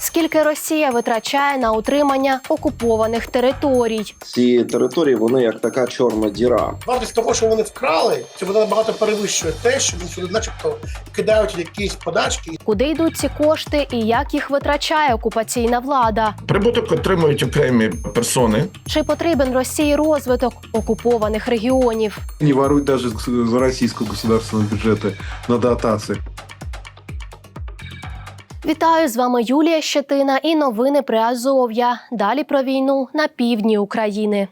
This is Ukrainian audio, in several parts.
Скільки Росія витрачає на утримання окупованих територій? Ці території вони як така чорна діра. Вартість того, що вони вкрали, це вона набагато перевищує те, що вони сюди, начебто, кидають якісь подачки. Куди йдуть ці кошти і як їх витрачає окупаційна влада? Прибуток отримують окремі персони. Чи потрібен Росії розвиток окупованих регіонів? Не воруют даже с с российского государственного бюджета на дотации. Вітаю з вами Юлія Щетина і новини при Азов'я. Далі про війну на півдні України.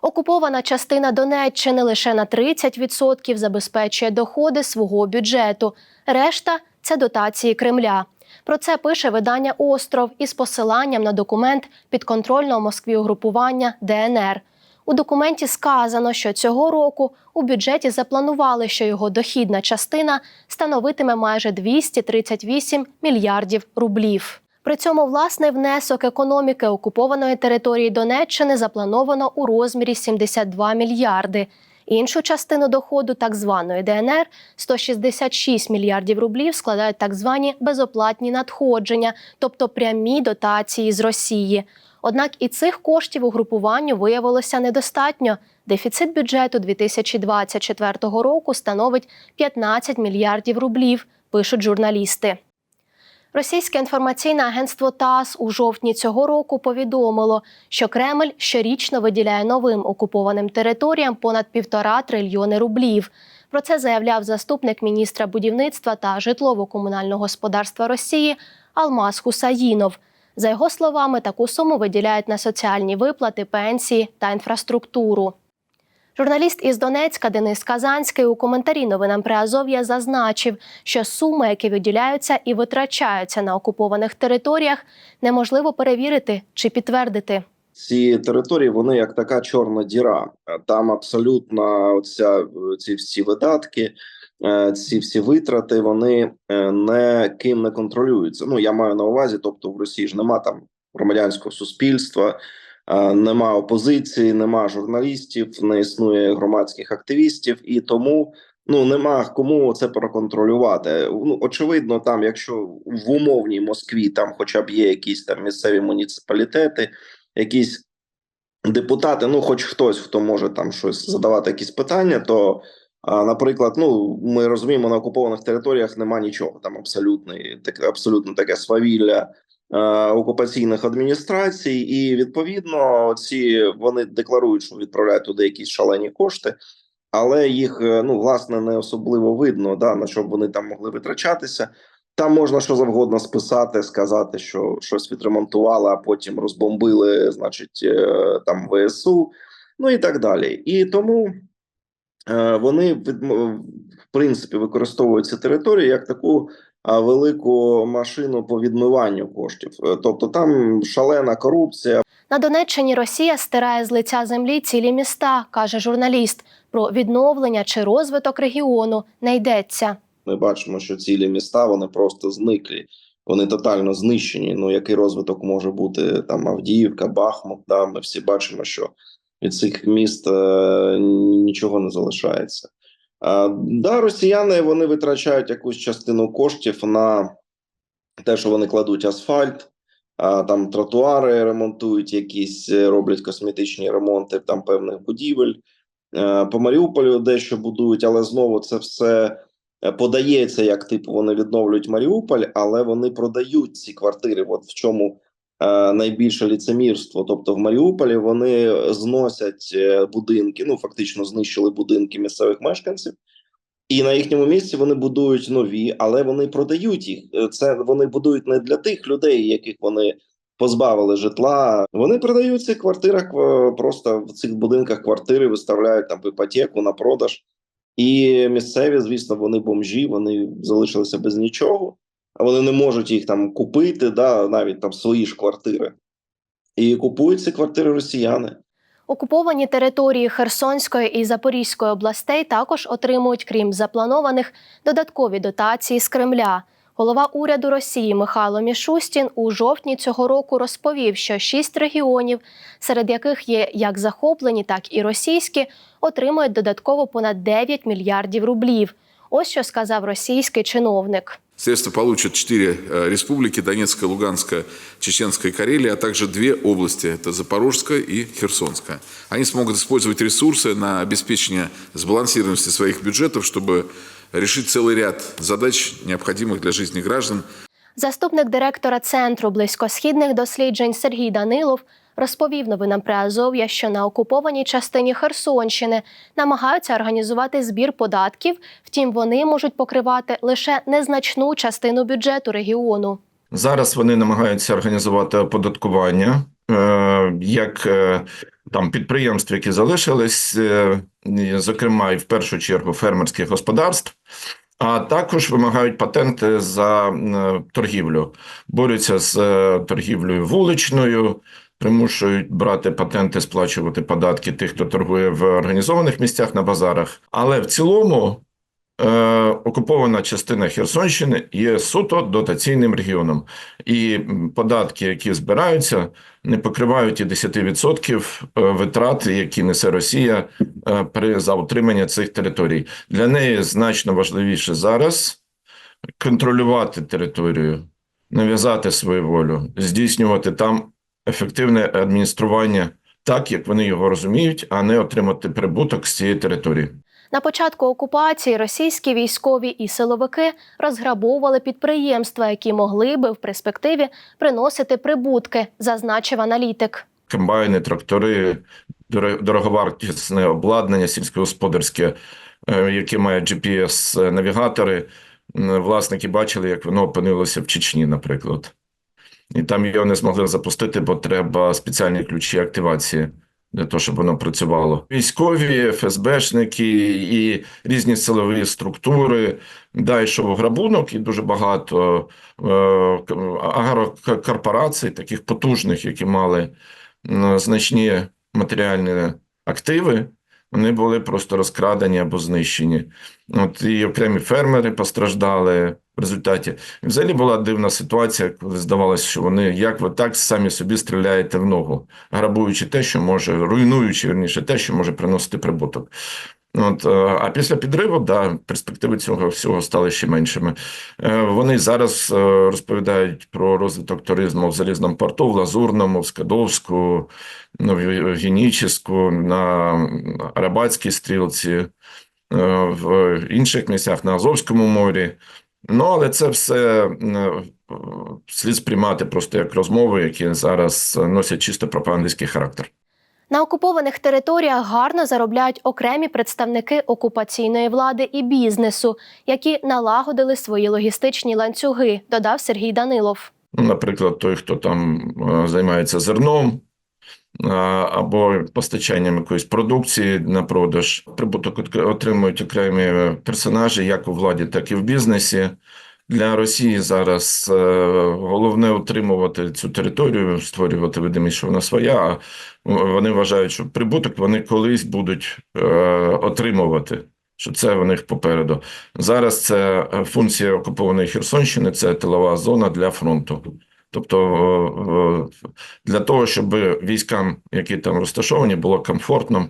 Окупована частина Донеччини лише на 30% забезпечує доходи свого бюджету. Решта це дотації Кремля. Про це пише видання Остров із посиланням на документ підконтрольного Москві угрупування ДНР. У документі сказано, що цього року у бюджеті запланували, що його дохідна частина становитиме майже 238 мільярдів рублів. При цьому власний внесок економіки окупованої території Донеччини заплановано у розмірі 72 мільярди. Іншу частину доходу так званої ДНР 166 мільярдів рублів складають так звані безоплатні надходження, тобто прямі дотації з Росії. Однак і цих коштів угрупуванню виявилося недостатньо. Дефіцит бюджету 2024 року становить 15 мільярдів рублів, пишуть журналісти. Російське інформаційне агентство ТАСС у жовтні цього року повідомило, що Кремль щорічно виділяє новим окупованим територіям понад півтора трильйони рублів. Про це заявляв заступник міністра будівництва та житлово-комунального господарства Росії Алмаз Хусаїнов. За його словами, таку суму виділяють на соціальні виплати, пенсії та інфраструктуру. Журналіст із Донецька Денис Казанський у коментарі новинам при Азов'я зазначив, що суми, які виділяються і витрачаються на окупованих територіях, неможливо перевірити чи підтвердити. Ці території вони як така чорна діра. Там абсолютно оця, ці всі видатки, ці всі витрати, вони е, не ким не контролюються. Ну я маю на увазі, тобто в Росії ж нема там громадянського суспільства, е, нема опозиції, нема журналістів, не існує громадських активістів, і тому ну нема кому це проконтролювати. Ну очевидно, там, якщо в умовній Москві там, хоча б є якісь там місцеві муніципалітети, якісь депутати, ну хоч хтось, хто може там щось задавати якісь питання, то. Наприклад, ну ми розуміємо, на окупованих територіях нема нічого. Там абсолютний так, абсолютно таке свавілля е, окупаційних адміністрацій, і відповідно ці вони декларують, що відправляють туди якісь шалені кошти, але їх е, ну власне не особливо видно, да на що вони там могли витрачатися. Там можна що завгодно списати, сказати, що щось відремонтували, а потім розбомбили, значить, е, там ВСУ, ну і так далі. І тому. Е, Вони в принципі використовують ці території як таку велику машину по відмиванню коштів. Е, Тобто там шалена корупція. На Донеччині Росія стирає з лиця землі цілі міста, каже журналіст. Про відновлення чи розвиток регіону не йдеться. Ми бачимо, що цілі міста вони просто зниклі, вони тотально знищені. Ну який розвиток може бути там Авдіївка, Бахмут? Да, ми всі бачимо, що від цих міст е, нічого не залишається. Да, росіяни вони витрачають якусь частину коштів на те, що вони кладуть асфальт, там тротуари ремонтують, якісь е, роблять косметичні ремонти там певних будівель. Е, По Маріуполю дещо будують, але знову це все подається як типу вони відновлюють Маріуполь, але вони продають ці квартири. От в чому найбільше ліцемірство. Тобто в Маріуполі вони зносять е, будинки, ну фактично знищили будинки місцевих мешканців. І на їхньому місці вони будують нові, але вони продають їх. Е, Це вони будують не для тих людей, яких вони позбавили житла. Вони продають цих квартирах е, просто в цих будинках квартири виставляють там в іпотеку на продаж. І місцеві, звісно, вони бомжі, вони залишилися без нічого, вони не можуть їх там купити, да, навіть там свої ж квартири. І купують ці квартири росіяни. Окуповані території Херсонської і Запорізької областей також отримують, крім запланованих, додаткові дотації з Кремля. Голова уряду Росії Михайло Мішустін у жовтні цього року розповів, що шість регіонів, серед яких є як захоплені, так і російські, отримують додатково понад 9 мільярдів рублів. Ось що сказав російський чиновник. Средства получат четыре э, республики – Донецкая, Луганская, Чеченская и Карелия, а также две области – это Запорожская и Херсонская. Они смогут использовать ресурсы на обеспечение сбалансированности своих бюджетов, чтобы решить целый ряд задач, необходимых для жизни граждан, Заступник директора Центру близькосхідних досліджень Сергій Данилов розповів новинам Приазов'я, що на окупованій частині Херсонщини намагаються організувати збір податків, втім вони можуть покривати лише незначну частину бюджету регіону. Зараз вони намагаються організувати оподаткування е, як е, там підприємств, які залишились, е, зокрема, і в першу чергу фермерських господарств. А також вимагають патенти за торгівлю, борються з торгівлею вуличною, примушують брати патенти, сплачувати податки тих, хто торгує в організованих місцях на базарах. Але в цілому е, окупована частина Херсонщини є суто дотаційним регіоном, і податки, які збираються, не покривають і 10% витрат, які несе Росія е, при за утримання цих територій. Для неї значно важливіше зараз контролювати територію, нав'язати свою волю, здійснювати там ефективне адміністрування так, як вони його розуміють, а не отримати прибуток з цієї території. На початку окупації російські військові і силовики розграбовували підприємства, які могли би в перспективі приносити прибутки, зазначив аналітик. комбайни, трактори, доро- дороговартісне обладнання сільськогосподарське, е, яке має GPS-навігатори. Власники бачили, як воно опинилося в Чечні, наприклад. І там його не змогли запустити, бо треба спеціальні ключі активації для того, щоб воно працювало. Військові, ФСБшники і різні силові структури. Да, йшов грабунок, і дуже багато е, агрокорпорацій, таких потужних, які мали м, значні матеріальні активи, вони були просто розкрадені або знищені. От і окремі фермери постраждали в результаті. І взагалі була дивна ситуація, коли здавалося, що вони як ви так самі собі стріляєте в ногу, грабуючи те, що може, руйнуючи верніше те, що може приносити прибуток. От, е, а після підриву, да, перспективи цього всього стали ще меншими. Е, Вони зараз е, розповідають про розвиток туризму в Залізному порту, в Лазурному, в Скадовську, ну, в Генічеську, на Арабатській стрілці, в інших місцях на Азовському морі. Ну, але це все слід сприймати просто як розмови, які зараз носять чисто пропагандистський характер. На окупованих територіях гарно заробляють окремі представники окупаційної влади і бізнесу, які налагодили свої логістичні ланцюги, додав Сергій Данилов. Ну, наприклад, той, хто там е, займається зерном е, або постачанням якоїсь продукції на продаж. Прибуток отримують окремі персонажі, як у владі, так і в бізнесі. Для Росії зараз е, головне утримувати цю територію, створювати видимість, що вона своя. А вони вважають, що прибуток вони колись будуть е, отримувати. Що це в них попереду. Зараз це функція окупованої Херсонщини, це тилова зона для фронту. Тобто е, для того, щоб військам, які там розташовані, було комфортно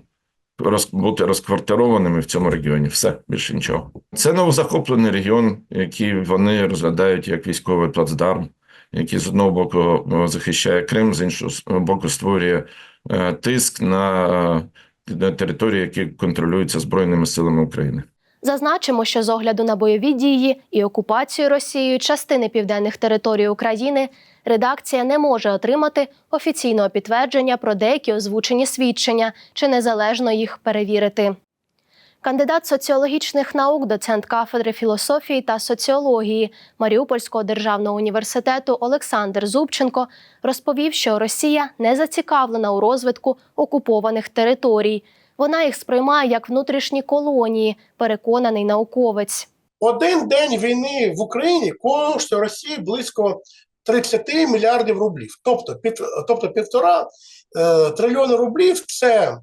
роз, бути розквартированими в цьому регіоні. Все більше нічого. Це новозахоплений регіон, який вони розглядають як військовий плацдарм, який з одного боку захищає Крим, з іншого боку створює е, тиск на, на території, які контролюються збройними силами України. Зазначимо, що з огляду на бойові дії і окупацію Росією частини південних територій України редакція не може отримати офіційного підтвердження про деякі озвучені свідчення чи незалежно їх перевірити. Кандидат соціологічних наук, доцент кафедри філософії та соціології Маріупольського державного університету Олександр Зубченко розповів, що Росія не зацікавлена у розвитку окупованих територій. Вона їх сприймає як внутрішні колонії, переконаний науковець. Один день війни в Україні коштує Росії близько 30 мільярдів рублів. Тобто, пів, тобто півтора е, трильйона рублів це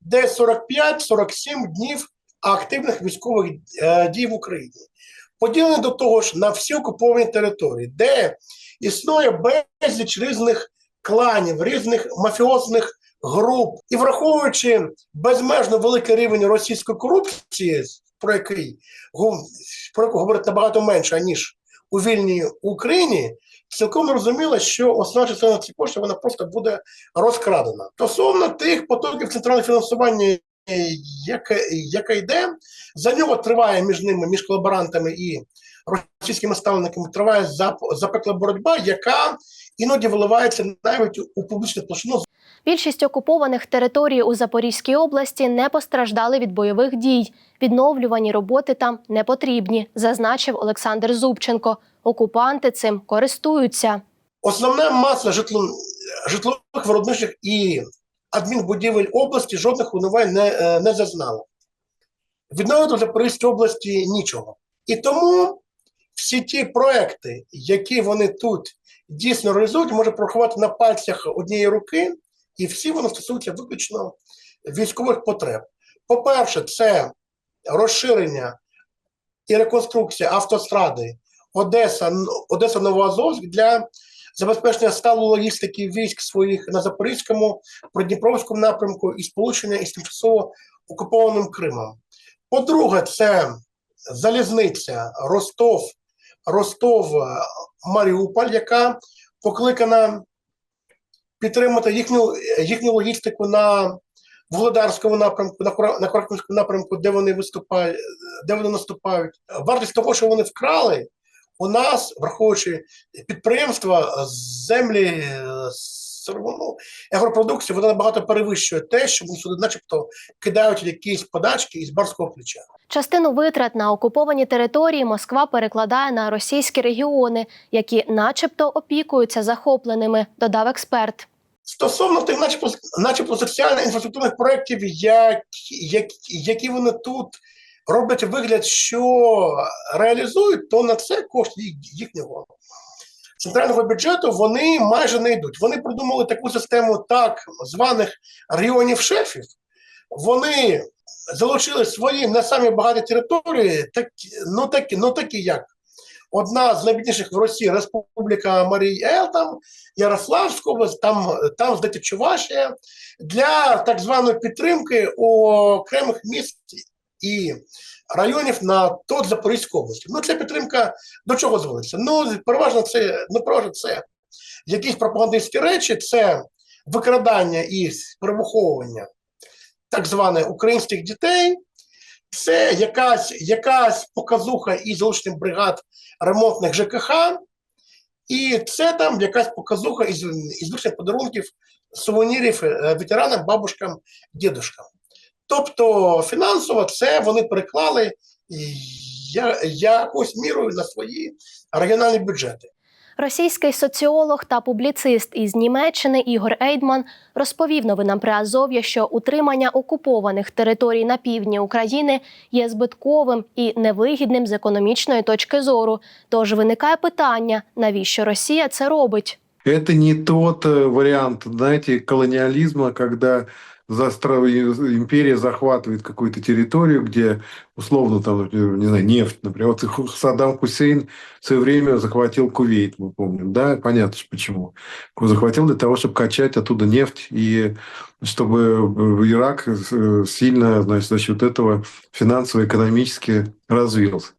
десь 45-47 днів активних військових е, дій в Україні. Поділено до того ж на всі окуповані території, де існує безліч різних кланів, різних мафіозних груп. І враховуючи безмежно великий рівень російської корупції, про який про яку говорить набагато менше, ніж у вільній Україні, цілком зрозуміло, що основна частина цих коштів вона просто буде розкрадена. Стосовно тих потоків центрального фінансування, яке, яке йде, за нього триває між ними, між колаборантами і російськими ставленниками, триває зап- запекла боротьба, яка іноді виливається навіть у публічну площину. Більшість окупованих територій у Запорізькій області не постраждали від бойових дій. Відновлювані роботи там не потрібні, зазначив Олександр Зубченко. Окупанти цим користуються. Основна маса житло, житлових виробничих і адмінбудівель області жодних руйнувань не, е, не зазнало. Відновити в Запорізькій області нічого. І тому всі ті проекти, які вони тут дійсно реалізують, можна порахувати на пальцях однієї руки, і всі вони стосуються виключно військових потреб. По-перше, це розширення і реконструкція автостради Одеса, Одеса Новоазовськ для забезпечення сталої логістики військ своїх на Запорізькому, Придніпровському напрямку і сполучення із тимчасово окупованим Кримом. По-друге, це залізниця Ростов, Ростов, Маріуполь, яка покликана підтримати їхню, їхню логістику на Володарському напрямку, на на Курахівському напрямку, де вони виступають, де вони наступають. Вартість того, що вони вкрали, у нас, враховуючи підприємства, землі, сировину, агропродукцію, вона набагато перевищує те, що вони сюди, начебто, кидають якісь подачки із барського плеча. Частину витрат на окуповані території Москва перекладає на російські регіони, які, начебто, опікуються захопленими, додав експерт. Стосовно тих, начебто, начебто соціальних інфраструктурних проєктів, як, як, які вони тут роблять вигляд, що реалізують, то на це кошти їхнього центрального бюджету вони майже не йдуть. Вони придумали таку систему так званих регіонів шефів. Вони залучили свої не самі багаті території, так, ну, такі, ну такі як одна з найбідніших в Росії Республіка Марій Ел, там Ярославська там, там здається Чувашія, для так званої підтримки окремих міст і районів на тот Запорізьку область. Ну, ця підтримка до чого зводиться? Ну, переважно це, ну, переважно це якісь пропагандистські речі, це викрадання і перевиховування так званих українських дітей, це якась, якась показуха із залученням бригад ремонтних ЖКХ, і це там якась показуха із, врученням подарунків, сувенірів е, ветеранам, бабушкам, дідушкам. Тобто фінансово це вони переклали я- якось мірою на свої регіональні бюджети. Російський соціолог та публіцист із Німеччини Ігор Ейдман розповів новинам Приазов'я, що утримання окупованих територій на півдні України є збитковим і невигідним з економічної точки зору. Тож виникає питання, навіщо Росія це робить? Это не тот э, вариант, знаете, колониализма, когда империя захватывает какую-то территорию, где условно там, не знаю, нефть, например. Вот Саддам Хусейн в свое время захватил Кувейт, мы помним, да, понятно ж почему. Захватил для того, чтобы качать оттуда нефть и чтобы э, Ирак э, сильно, значит, за счет этого финансово-экономически развился.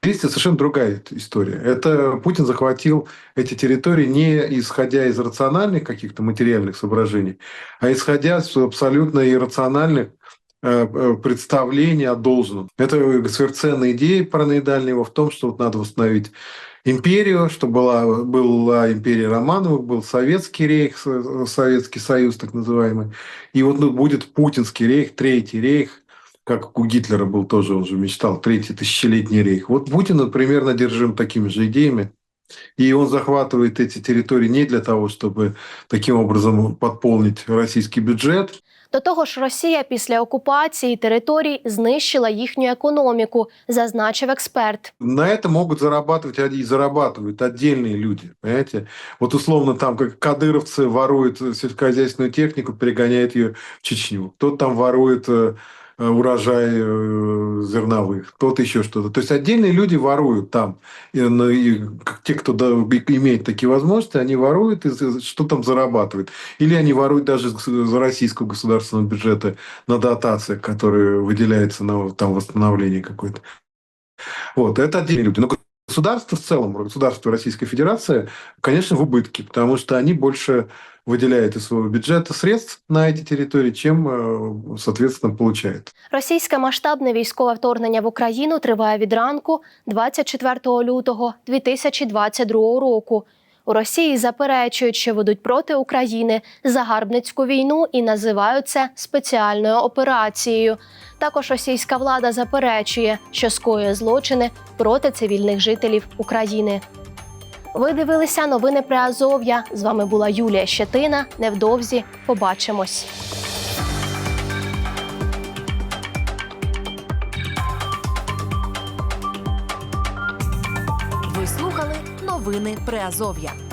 Здесь совершенно другая история. Это Путин захватил эти территории не исходя из рациональных каких-то материальных соображений, а исходя из абсолютно иррациональных э, э, представлений о должном. Это сверхценная идея параноидальная его в том, что вот надо восстановить империю, что была, была империя Романовых, был Советский рейх, Со- Советский Союз так называемый, и вот ну, будет Путинский рейх, Третий рейх, как у Гитлера был тоже, он же мечтал, Третий тысячелетний рейх. Вот Путин примерно держим такими же идеями. И он захватывает эти территории не для того, чтобы таким образом подполнить российский бюджет, До того ж, Росія після окупації територій знищила їхню економіку, зазначив експерт. на это могут зарабатывать и зарабатывают отдельные люди, понимаете? Вот условно там, как кадыровцы воруют сельскохозяйственную технику, перегоняют ее в Чечню. Кто-то там ворует э, э, урожай э, зерновых, кто-то еще что-то. То есть отдельные люди воруют там. И, ну, и те, кто да, имеет такие возможности, они воруют и что там зарабатывают. Или они воруют даже за российского государственного бюджета на дотациях, которые выделяются на там, восстановление какое-то. Вот, это отдельные люди. Но Государство в целом, государство Российской Федерации, конечно, в убытке, потому что они больше выделяют из своего бюджета средств на эти территории, чем, э, соответственно, получает. Російське масштабне військове вторгнення в Україну триває від ранку 24 лютого 2022 року. У Росії заперечують, що ведуть проти України загарбницьку війну і називають це спеціальною операцією. Також російська влада заперечує, що скоює злочини проти цивільних жителів України. Ви дивилися новини Приазов'я. З вами була Юлія Щетина. Невдовзі побачимось. Новини Приазов'я.